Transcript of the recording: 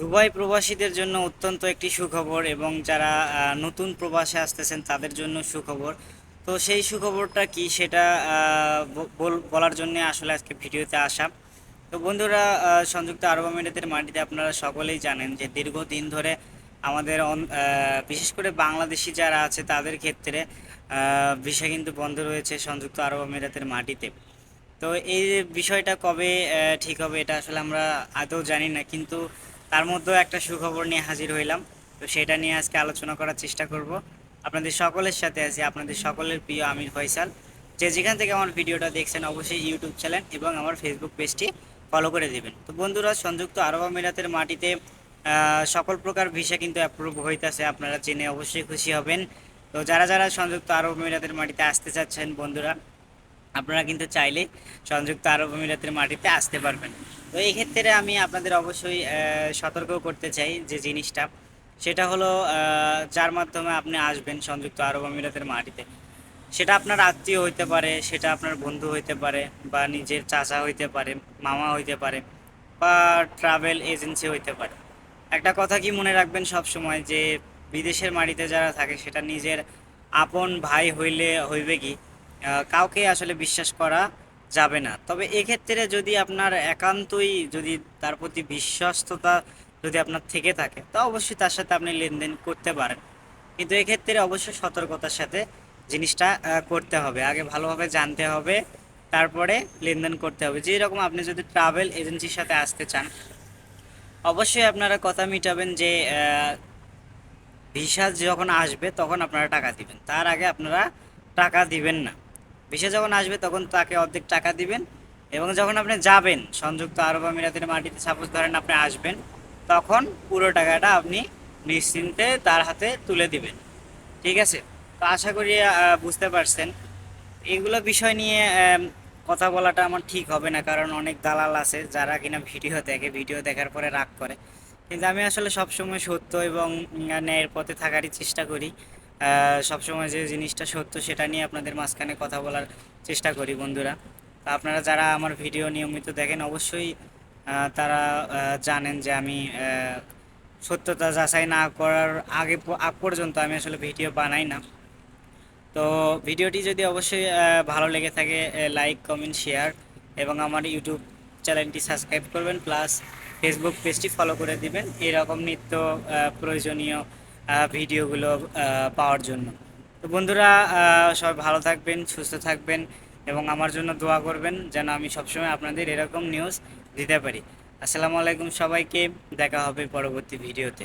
Dubai প্রবাসীদের জন্য অত্যন্ত একটি সুখবর এবং যারা নতুন প্রবাসে আসতেছেন তাদের জন্য সুখবর। তো সেই সুখবরটা কি সেটা বলার জন্য আসলে আজকে ভিডিওতে আসা। তো বন্ধুরা সংযুক্ত আরব আমিরাতের মাটিতে আপনারা সকলেই জানেন যে দীর্ঘদিন ধরে আমাদের বিশেষ করে বাংলাদেশি যারা আছে তাদের ক্ষেত্রে ভিসা কিন্তু বন্ধ রয়েছে সংযুক্ত আরব আমিরাতের মাটিতে। তো এই বিষয়টা কবে ঠিক হবে এটা আসলে আমরা আদৌ জানি না। কিন্তু তার মধ্যেও একটা সুখবর নিয়ে হাজির হইলাম। তো সেটা নিয়ে আজকে আলোচনা করার চেষ্টা করব। আপনাদের সকলের সাথে আছি আপনাদের সকলের প্রিয় আমির ফয়সাল। যে যেখান থেকে আমার ভিডিওটা দেখছেন অবশ্যই ইউটিউব চ্যানেল এবং আমার ফেসবুক পেজটি ফলো করে দিবেন। তো বন্ধুরা, সংযুক্ত আরব আমিরাতের মাটিতে সকল প্রকার ভিসা কিন্তু অ্যাপ্রুভ হইতাছে, আপনারা জেনে অবশ্যই খুশি হবেন। তো যারা যারা সংযুক্ত আরব আমিরাতের মাটিতে আসতে চাচ্ছেন বন্ধুরা, আপনারা কিন্তু চাইলে সংযুক্ত আরব আমিরাতের মাটিতে আসতে পারবেন। তো এই ক্ষেত্রে আমি আপনাদের অবশ্যই সতর্ক করতে চাই যে জিনিসটা। সেটা হলো যার মাধ্যমে আপনি আসবেন সংযুক্ত আরব আমিরাতের মাটিতে। সেটা আপনার আত্মীয় হইতে পারে, সেটা আপনার বন্ধু হইতে পারে, বা নিজের চাচা হইতে পারে, মামা হইতে পারে, বা ট্রাভেল এজেন্সি হইতে পারে। একটা কথা কি মনে রাখবেন সব সময় যে, বিদেশের মাটিতে যারা থাকে, সেটা নিজের আপন ভাই হইলে হইবে কি? কাউকে আসলে বিশ্বাস করা যাবে না। তবে এক্ষেত্রে যদি আপনার একান্তই যদি তার প্রতি বিশ্বস্ততা যদি আপনার থেকে থাকে, তা অবশ্যই তার সাথে আপনি লেনদেন করতে পারেন। কিন্তু এক্ষেত্রে অবশ্যই সতর্কতার সাথে জিনিসটা করতে হবে। আগে ভালোভাবে জানতে হবে, তারপরে লেনদেন করতে হবে। যেরকম আপনি যদি ট্রাভেল এজেন্সির সাথে আসতে চান, অবশ্যই আপনারা কথা মিটাবেন যে ভিসা যখন আসবে তখন আপনারা টাকা দিবেন। তার আগে আপনারা টাকা দিবেন না। ভিসা যখন আসবে তখন তাকে অর্ধেক টাকা দিবেন এবং যখন আপনি যাবেন, সংযুক্ত আরব আমিরাতের মাটিতে সাপোজ ধরেন আপনি আসবেন, তখন পুরো টাকাটা আপনি নিশ্চিন্তে তার হাতে তুলে দিবেন। ঠিক আছে? তো আশা করি বুঝতে পারছেন। এগুলো বিষয় নিয়ে কথা বলাটা আমার ঠিক হবে না, কারণ অনেক দালাল আছে যারা কিনা ভিডিও দেখে, ভিডিও দেখার পরে রাগ করে। কিন্তু আমি আসলে সবসময় সত্য এবং ন্যায়ের পথে থাকারই চেষ্টা করি। সবসময় যে জিনিসটা সত্য সেটা নিয়ে আপনাদের মাঝখানে কথা বলার চেষ্টা করি বন্ধুরা। তা আপনারা যারা আমার ভিডিও নিয়মিত দেখেন, অবশ্যই তারা জানেন যে আমি সত্যতা যাচাই না করার আগে আগ পর্যন্ত আমি আসলে ভিডিও বানাই না। তো ভিডিওটি যদি অবশ্যই ভালো লেগে থাকে লাইক, কমেন্ট, শেয়ার এবং আমার ইউটিউব চ্যানেলটি সাবস্ক্রাইব করবেন, প্লাস ফেসবুক পেজটি ফলো করে দিবেন। এরকম নিত্য প্রয়োজনীয় ভিডিওগুলো পাওয়ার জন্য। তো বন্ধুরা সবাই ভালো থাকবেন, সুস্থ থাকবেন এবং আমার জন্য দোয়া করবেন যেন আমি সবসময় আপনাদের এরকম নিউজ দিতে পারি। আসসালামু আলাইকুম সবাইকে, দেখা হবে পরবর্তী ভিডিওতে।